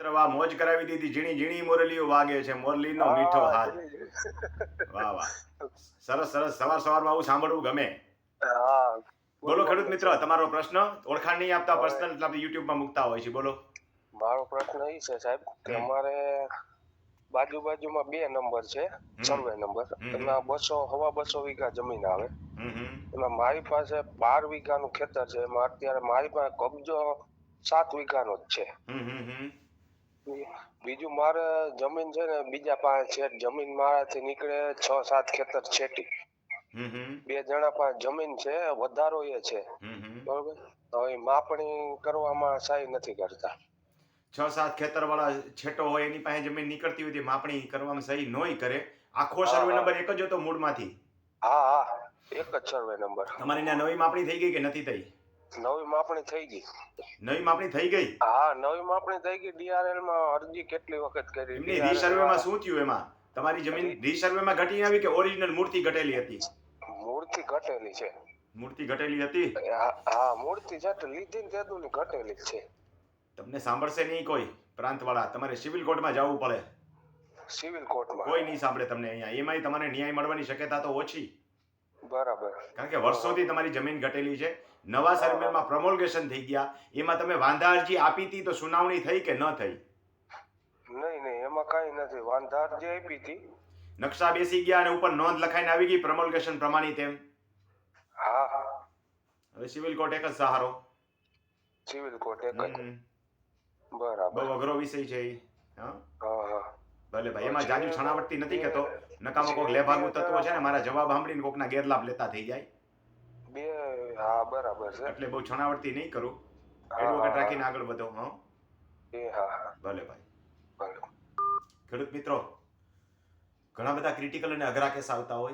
મિત્ર વાહ મોજ કરાવી દીધી. ઝીણી ઝીણી મોરલીઓ વાગે છે. મોરલીનો મીઠો હાથ. વાહ વાહ. સરસ સરસ. સવાર સવારમાં આવું સાંભળવું ગમે. બોલો ખેડૂત મિત્ર તમારો પ્રશ્ન? ઓળખાણ નહીં આપતા પર્સનલ આપણે યુટ્યુબમાં મૂકતા હોય છે. બોલો. મારો પ્રશ્ન એ છે સાહેબ કે અમારે બાજુ બાજુમાં બે નંબર છે. Survey number. એમાં બસો હવા બસો વીઘા જમીન આવે. એમાં મારી પાસે બાર વીઘાનું ખેતર છે. એમાં અત્યારે મારી પાસે કબજો સાત વીઘાનો જ છે. બીજું મારે જમીન છે ને બીજા પાસે છે જમીન મારાથી નીકળે છ સાત ખેતર છેટી. બે જણા પાસે જમીન છે વધારો એ છે. બરોબર? હવે માપણી કરવામાં સહી નથી કરતા. છ સાત ખેતર વાળા છેટો હોય એની પાસે જમીન નીકળતી હોય માપણી કરવામાં સહી નોય કરે. આખો સર્વે નંબર એક જ હતો મૂળમાંથી? હા હા. એક જ સર્વે નંબર તમારી નવી માપણી થઈ ગઈ કે નથી થઈ? નવી માપણી થઈ ગઈ. નવી માપણી થઈ ગઈ? હા નવી માપણી થઈ ગઈ. ડીઆરએલમાં અરજી કેટલી વખત કરી? એમની રીસર્વે માં શું થયું એમાં? તમારી જમીન રીસર્વેમાં ઘટી આવી કે ઓરિજિનલ મૂર્તિ ઘટેલી હતી? મૂર્તિ ઘટેલી છે. મૂર્તિ ઘટેલી હતી? હા મૂર્તિ જટ લીધી ને તેદું ઘટેલી છે. તમને સાંભળશે નહીં કોઈ પ્રાંતવાળા. તમારે સિવિલ કોર્ટમાં જવું પડે. સિવિલ કોર્ટમાં? કોઈ નહીં સાંભળે તમને અહીંયા. એમાંય તમારે ન્યાય મળવાની શક્યતા તો ઓછી. બરાબર. કારણ કે વર્ષોથી તમારી જમીન ઘટેલી છે. નવા સર્વેમાં પ્રમોલ્ગેશન થઈ ગયા. એમાં તમે વાંધા અરજી આપી હતી તો સુનાવણી થઈ કે ન થઈ? નહીં નહીં એમાં કાંઈ નથી. વાંધા અરજી આપી હતી. નકશા બેસી ગયા અને ઉપર નોંધ લખાઈને આવી ગઈ પ્રમોલ્ગેશન પ્રમાણિત એમ હા. હવે સિવિલ કોર્ટ એક જ સહારો. સિવિલ કોર્ટ એક બરાબર. બહુ અઘરો વિષય છે હા હા. ભલે ભાઈ એમાં જાજુ છણાવટતી નથી કેતો નકામો કોક લેભાગુ તત્વો છે ને મારા જવાબ સાંભળીને કોકના ગેરલાભ લેતા થઈ જાય. બે હા બરાબર છે. એટલે બહુ છણાવટતી નહીં કરું. એડવોકેટ રાખીને આગળ વધો હા. એ હા હા. ભલે ભાઈ. ભલે. ખેડૂત મિત્રો ઘણા બધા ક્રિટિકલ અને અઘરા કેસ આવતા હોય.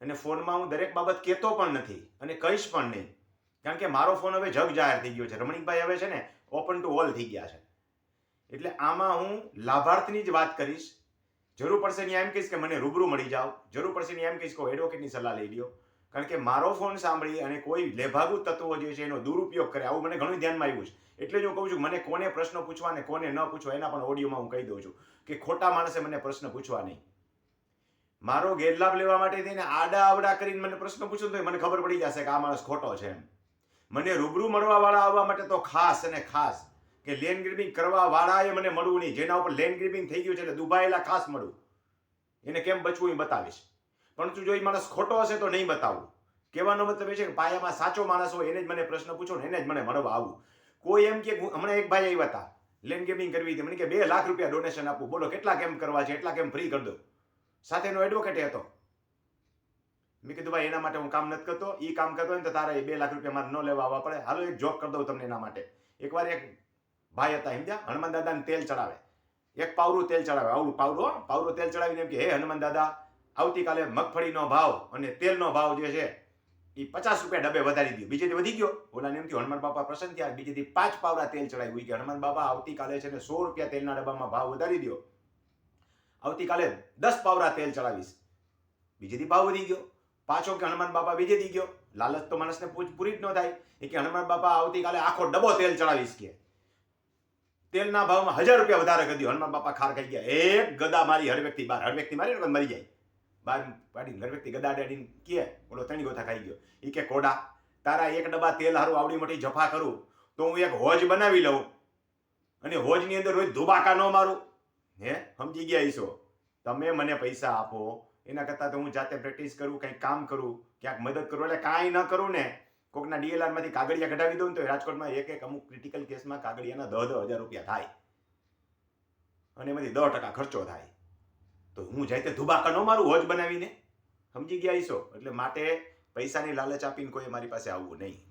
અને ફોનમાં હું દરેક બાબત કહેતો પણ નથી અને કહીશ પણ નહીં. કારણ કે મારો ફોન હવે જગ જાહેર થઈ ગયો છે. રમણીકભાઈ હવે છે ને ઓપન ટુ ઓલ થઈ ગયા છે. એટલે આમાં હું લાભાર્થની જ વાત કરીશ. જરૂર પડશે ને એમ કહીશ કે મને રૂબરૂ મળી જાઓ. જરૂર પડશે ને એમ કહીશ કે એડવોકેટની સલાહ લઈ લ્યો. કારણ કે મારો ફોન સાંભળી અને કોઈ લેભાગુ તત્વો જે છે એનો દુરુપયોગ કરે, આવું મને ઘણું ધ્યાનમાં આવ્યું છે. એટલે જ હું કહું છું, મને કોને પ્રશ્ન પૂછવા અને કોને ન પૂછવા, એના પણ ઓડિયોમાં હું કહી દઉં છું કે ખોટા માણસે મને પ્રશ્ન પૂછવા નહીં. મારો ગેરલાભ લેવા માટે થઈને આડા આવડા કરીને મને પ્રશ્ન પૂછો તો મને ખબર પડી જશે કે આ માણસ ખોટો છે એમ. મને રૂબરૂ મળવાવાળા આવવા માટે તો ખાસ અને ખાસ કે લેન્ડ ગ્રીબિંગ કરવા વાળાએ મને મળવું નહીં. જેના ઉપર લેન્ડ ગ્રીબિંગ થઈ ગયું છે એટલે દુભાયેલા ખાસ મળવું એને કેમ બચવું એ બતાવીશ પરંતુ જો એ માણસ ખોટો હશે તો નહીં બતાવું. કહેવાનો મતલબ એ છે કે પાયામાં સાચો માણસ હોય એને જ મને પ્રશ્ન પૂછો ને એને જ મને મળવા આવું. કોઈ એમ કે હમણાં એક ભાઈ આવ્યા હતા. લેન્ડ ગેમિંગ કરવી હતી. મને કે બે લાખ રૂપિયા ડોનેશન આપું. બોલો, કેટલા કેમ કરવા છે? એટલા કેમ ફ્રી કરી દો સાથેનો એડવોકેટ હતો. મેં કીધું, ભાઈ, એના માટે હું કામ નથી કરતો. એ કામ કરતો હોય ને તો તારે એ બે લાખ રૂપિયા મારે ન લેવા આવવા પડે. હાલો, એક જોબ કરી દઉં તમને એના માટે. એકવાર એક ભાઈ હતા સમજ્યા હનુમાન દાદાને તેલ ચડાવે. એક પાવરું તેલ ચડાવે, આવડું પાવરું પાવરું તેલ ચડાવીને એમ કે, હે હનુમાન દાદા, આવતીકાલે મગફળીનો ભાવ અને તેલનો ભાવ જે છે એ પચાસ રૂપિયા ડબ્બે વધારી દીધું બીજેથી વધી ગયો? ઓલાને એમ હનુમાન બાપા પ્રસન્ન થયા. બીજેથી પાંચ પાવડા તેલ ચડાવ્યું. કે, હનુમાન બાપા, આવતીકાલે છે ને સો રૂપિયા તેલના ડબ્બામાં ભાવ વધારી દો આવતીકાલે દસ પાવડા તેલ ચડાવીશ. બીજેથી ભાવ વધી ગયો. પાછો કે, હનુમાન બાપા બીજેથી ગયો. લાલચ તો માણસને પૂરી જ ન થાય. એ કે, હનુમાન બાપા, આવતીકાલે આખો ડબ્બો તેલ ચડાવીશ. કે તેલના ભાવમાં હજાર રૂપિયા વધારે કરી દો હનુમાન બાપા ખાર ખાઈ ગયા. એક ગદા મારી હર વ્યક્તિ બાર. હર વ્યક્તિ મારી વખત મરી જાય. બાર પાડીને હર વ્યક્તિ ગદા દાડીને કે ઓલો ત્રણ ગોથા ખાઈ ગયો. એ કે કોડા, તારા એક ડબ્બા તેલ હારું આવડી મોટી જફા કરું, તો હું એક હોજ બનાવી લઉં. અને હોજની અંદર રોજ ધુબાકા ન મારું. હે, સમજી ગયા ઈશો તમે મને પૈસા આપો. એના કરતાં તો હું જાતે પ્રેક્ટિસ કરું કંઈક કામ કરું, ક્યાંક મદદ કરું, એટલે કાંઈ ન કરું ને. કોકના ડીએલઆરમાંથી માંથી કાગળિયા કઢાવી દઉં તો રાજકોટમાં એક એક અમુક ક્રિટિકલ કેસમાં કાગળિયાના દહ દહ હજાર રૂપિયા થાય. અને એમાંથી દસ ટકા ખર્ચો થાય. તો હું જાય તે ધુબાકા ન મારું હોજ બનાવીને. સમજી ગયા ઈશો? એટલે માટે પૈસાની લાલચ આપીને કોઈ મારી પાસે આવવું નહીં.